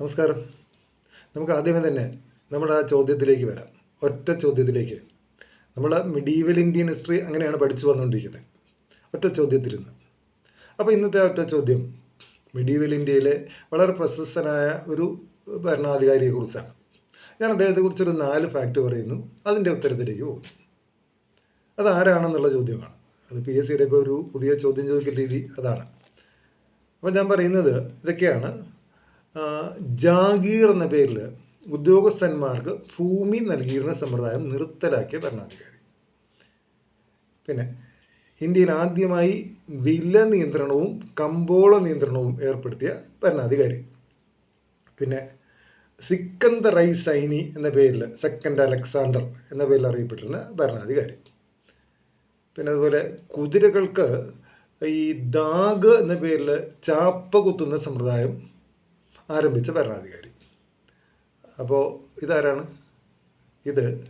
നമസ്കാരം. നമുക്ക് ആദ്യമേ തന്നെ നമ്മുടെ ആ ചോദ്യത്തിലേക്ക് വരാം. ഒറ്റ ചോദ്യത്തിലേക്ക്. നമ്മൾ മിഡീവൽ ഇന്ത്യൻ ഹിസ്റ്ററി അങ്ങനെയാണ് പഠിച്ചു വന്നുകൊണ്ടിരിക്കുന്നത്. ഒറ്റ ചോദ്യത്തിൽ നിന്ന് അപ്പോൾ ഇന്നത്തെ ഒറ്റ ചോദ്യം മിഡീവൽ ഇന്ത്യയിലെ വളരെ പ്രശസ്തനായ ഒരു ഭരണാധികാരിയെക്കുറിച്ചാണ് ഞാൻ അദ്ദേഹത്തെക്കുറിച്ചൊരു നാല് ഫാക്റ്റ് പറയുന്നു. അതിന്റെ ഉത്തരത്തിലേക്ക് പോകുന്നു. അതാരാണെന്നുള്ള ചോദ്യമാണ്. അത് പി എസ് സിയുടെ ഇപ്പോൾ ഒരു പുതിയ ചോദ്യം ചോദിക്കൽ രീതി അതാണ്. അപ്പോൾ ഞാൻ പറയുന്നത് ഇതൊക്കെയാണ് ജാഗീർ എന്ന പേരിൽ ഉദ്യോഗസ്ഥന്മാർക്ക് ഭൂമി നൽകിയിരുന്ന സമ്പ്രദായം നിർത്തലാക്കിയ ഭരണാധികാരി. പിന്നെ ഇന്ത്യയിൽ ആദ്യമായി വില നിയന്ത്രണവും കമ്പോള നിയന്ത്രണവും ഏർപ്പെടുത്തിയ ഭരണാധികാരി. പിന്നെ സിക്കന്ദർ ഐ സൈനി എന്ന പേരിൽ സെക്കൻഡ് അലക്സാണ്ടർ എന്ന പേരിൽ അറിയപ്പെട്ടിരുന്ന ഭരണാധികാരി. പിന്നെ അതുപോലെ കുതിരകൾക്ക് ഈ ദാഗ് എന്ന പേരിൽ ചാപ്പ കുത്തുന്ന സമ്പ്രദായം ആരംഭിച്ച ഭരണാധികാരി. അപ്പോൾ ഇതാരാണ്? ഇത്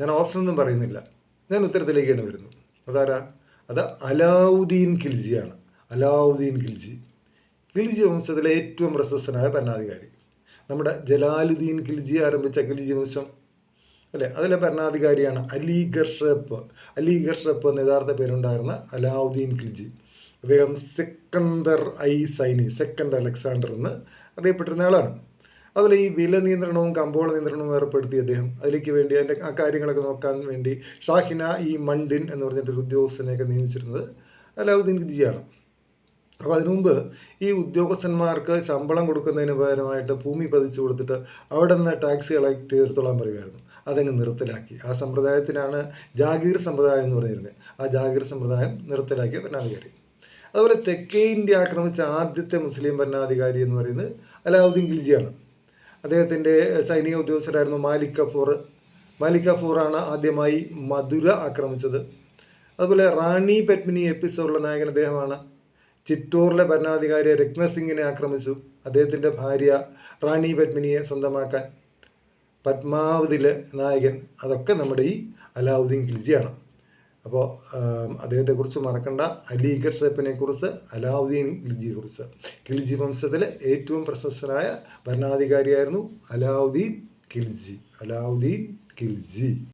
ഞാൻ ഓപ്ഷനൊന്നും പറയുന്നില്ല. ഞാൻ ഉത്തരത്തിലേക്ക് തന്നെ വരുന്നു അതാരാ? അത് അലാവുദ്ദീൻ ഖിൽജിയാണ് അലാവുദ്ദീൻ ഖിൽജി. ഖിൽജി വംശത്തിലെ ഏറ്റവും പ്രശസ്തനായ ഭരണാധികാരി. നമ്മുടെ ജലാലുദ്ദീൻ ഖിൽജി ആരംഭിച്ച ഖിൽജി വംശം. അല്ലേ? അതിലെ ഭരണാധികാരിയാണ് അലി ഷേപ്പ് അലി ഷേപ്പ് എന്ന യഥാർത്ഥ പേരുണ്ടായിരുന്ന അലാവുദ്ദീൻ ഖിൽജി. അദ്ദേഹം Sikandar I Saini second Alexander എന്ന് അറിയപ്പെട്ടിരുന്ന ആളാണ്. അതുപോലെ ഈ വില നിയന്ത്രണവും കമ്പോള നിയന്ത്രണവും ഏർപ്പെടുത്തി അദ്ദേഹം അതിലേക്ക് വേണ്ടി അതിന്റെ ആ കാര്യങ്ങളൊക്കെ നോക്കാൻ വേണ്ടി ഷാഹിന ഈ മണ്ടിൻ എന്ന് പറഞ്ഞിട്ടൊരു ഉദ്യോഗസ്ഥനെയൊക്കെ നിയമിച്ചിരുന്നത് അലാവുദ്ദീൻ ഖിൽജിയാണ്. അപ്പോൾ അതിനു മുമ്പ് ഈ ഉദ്യോഗസ്ഥന്മാർക്ക് ശമ്പളം കൊടുക്കുന്നതിന് പകരമായിട്ട് ഭൂമി പതിച്ചു കൊടുത്തിട്ട് അവിടെ നിന്ന് ടാക്സ് കളക്ട് ചെയ്തെടുത്തോളാൻ പറയുമായിരുന്നു. അതങ്ങ് നിർത്തലാക്കി. ആ സമ്പ്രദായത്തിനാണ് ജാഗീർ സമ്പ്രദായം എന്ന് പറഞ്ഞിരുന്നത്. ആ ജാഗീർ സമ്പ്രദായം നിർത്തലാക്കിയ ഭരണാധികാരി അതുപോലെ തെക്കേ ഇന്ത്യ ആക്രമിച്ച ആദ്യത്തെ മുസ്ലിം ഭരണാധികാരി എന്ന് പറയുന്നത് അലാവുദ്ദീൻ ഖിൽജിയാണ്. അദ്ദേഹത്തിന്റെ സൈനിക ഉദ്യോഗസ്ഥരായിരുന്നു മാലിക് കഫൂർ. മാലിക് കഫൂറാണ് ആദ്യമായി മധുര ആക്രമിച്ചത്. അതുപോലെ റാണി പത്മിനി എപ്പിസോഡിലെ നായകൻ അദ്ദേഹമാണ്. ചിറ്റൂറിലെ ഭരണാധികാരി രത്നസിംഗിനെ ആക്രമിച്ചു. അദ്ദേഹത്തിന്റെ ഭാര്യ റാണി പത്മിനിയെ സ്വന്തമാക്കാൻ പത്മാവതിലെ നായകൻ അതൊക്കെ നമ്മുടെ ഈ അലാവുദ്ദീൻ ഖിൽജിയാണ്. അപ്പോൾ അദ്ദേഹത്തെക്കുറിച്ച് മറക്കണ്ട. അലീഗർ ഷേപ്പിനെ കുറിച്ച് അലാവുദ്ദീൻ ഖിൽജിയെക്കുറിച്ച്. ഖിൽജി വംശത്തിലെ ഏറ്റവും പ്രശസ്തനായ ഭരണാധികാരിയായിരുന്നു അലാവുദ്ദീൻ ഖിൽജി. അലാവുദ്ദീൻ ഖിൽജി.